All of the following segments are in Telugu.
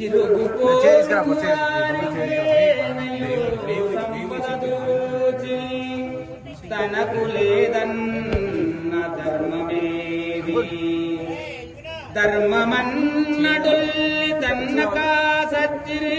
ఇరుగు చేయిస్తా, చేయిస్తా. సంబరదూచి తనకు లేదన్న ధర్మమేది ధర్మమన్నడుల్లి తన్నక సచ్చిరే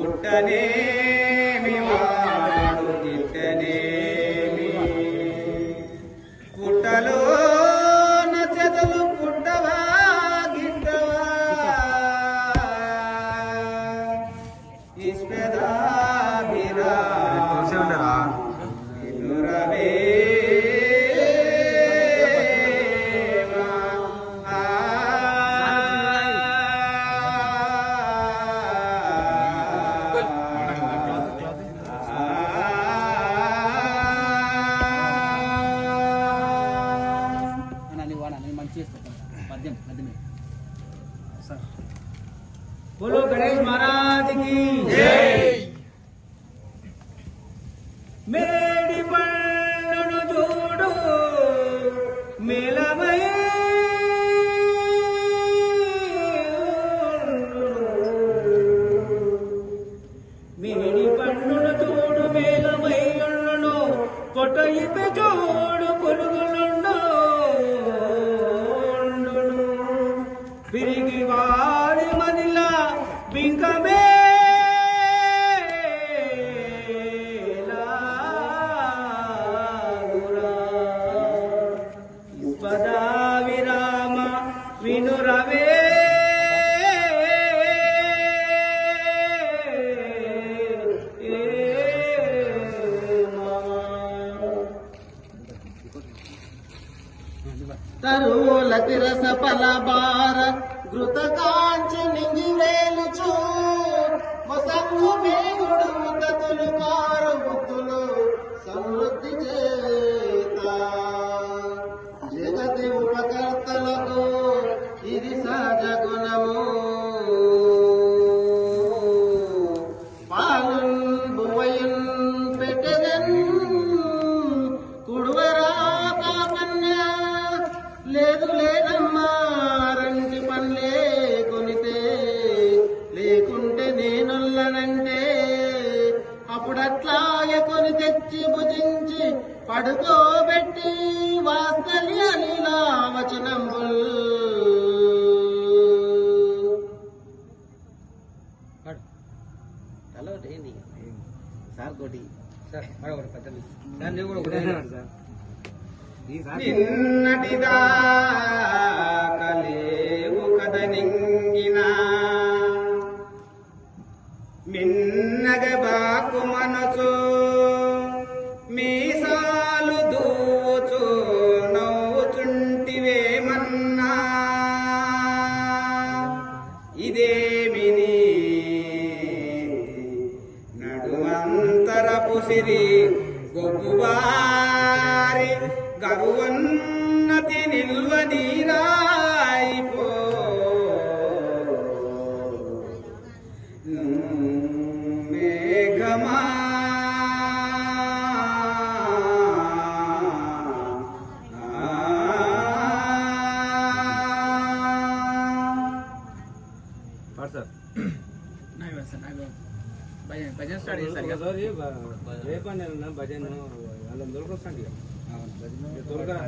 ಪುಟ್ಟನೇ పద్యం పద్యమే. సార్. బోలో గణేష్ మహారాజ్కి జై. మేడి పళ్ళను చూడు మేలమై మేడి పళ్ళను చూడు మేలమై కొట్టయిపే చూ. తిరిగివాడి మనిలా బింకమే విరామ వినురవే. తరువుల తిరస పలబార ఘృత కాంచి నింగి వేలుచు మేగుడు తతులు కారు బుద్ధులు సమృద్ధి చేత. జగతి ఉపకర్తలకు ఇది సహజ గుణము. నేనొల్లనంటే అప్పుడట్లాగే కొని తెచ్చి భుజించి పడుకోబెట్టి వాస్తల్య లీలా వచనంబుల్. హలో సార్ కోటి. నిన్నటిదాకలేవు ఇదేమిని నడుమంత సిరి గొప్పవారి గరువన్నతి నిల్వ నీరాయిపో భజన స్టార్ట్ చేస్తారు కదా. అన్న భజన వాళ్ళని దొరకొస్తాండి ఇక. దొరకరా.